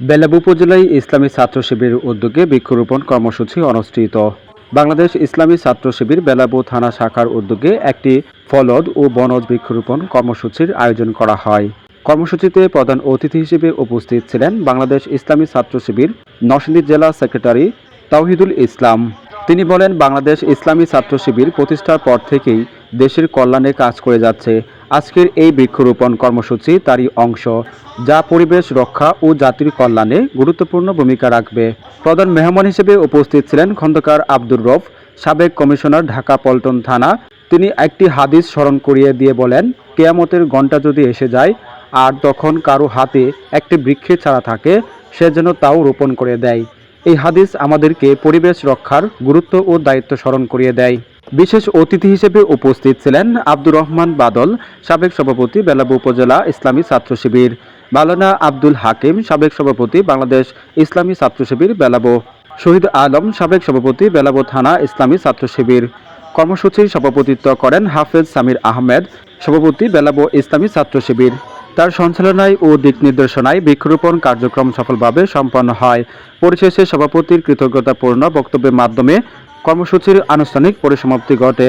বেলাব উপজেলায় ইসলামী ছাত্র শিবিরের উদ্যোগে বৃক্ষরোপণ কর্মসূচি অনুষ্ঠিত। বাংলাদেশ ইসলামী ছাত্র শিবির বেলাবু থানা শাখার উদ্যোগে একটি ফলদ ও বনজ বৃক্ষরোপণ কর্মসূচির আয়োজন করা হয়। কর্মসূচিতে প্রধান অতিথি হিসেবে উপস্থিত ছিলেন বাংলাদেশ ইসলামী ছাত্র শিবির নরসিংদী জেলা সেক্রেটারি তাওহিদুল ইসলাম। তিনি বলেন, বাংলাদেশ ইসলামী ছাত্র শিবির প্রতিষ্ঠার পর থেকেই দেশের কল্যাণে কাজ করে যাচ্ছে। আজকের এই বৃক্ষরোপণ কর্মসূচি তারই অংশ, যা পরিবেশ রক্ষা ও জাতির কল্যাণে গুরুত্বপূর্ণ ভূমিকা রাখবে। প্রধান মেহমান হিসেবে উপস্থিত ছিলেন খন্দকার আব্দুর রফ সাবেক কমিশনার ঢাকা পল্টন থানা। তিনি একটি হাদিস স্মরণ করিয়ে দিয়ে বলেন, কেয়ামতের ঘণ্টা যদি এসে যায়, আর তখন কারও হাতে একটি বৃক্ষের ছাড়া থাকে, সে যেন তাও রোপণ করে দেয়। এই হাদিস আমাদেরকে পরিবেশ রক্ষার গুরুত্ব ও দায়িত্ব স্মরণ করিয়ে দেয়। বিশেষ অতিথি হিসেবে উপস্থিত ছিলেন আব্দুর রহমান বাদল, সাবেক সভাপতি বেলাবু উপজেলা ইসলামী ছাত্র শিবির মালানা আব্দুল হাকিম, সাবেক সভাপতি বাংলাদেশ ইসলামী ছাত্র শিবির বেলাবো, শহীদ আলম, সাবেক সভাপতি বেলাবো থানা ইসলামী ছাত্র শিবির। কর্মসূচির সভাপতিত্ব করেন হাফেজ সামির আহমেদ, সভাপতি বেলাবো ইসলামী ছাত্র শিবির। তার সঞ্চালনায় ও দিক নির্দেশনায় বৃক্ষরোপণ কার্যক্রম সফলভাবে সম্পন্ন হয়। পরিশেষে সভাপতির কৃতজ্ঞতাপূর্ণ বক্তব্যের মাধ্যমে কর্মসূচির আনুষ্ঠানিক পরিসমাপ্তি ঘটে।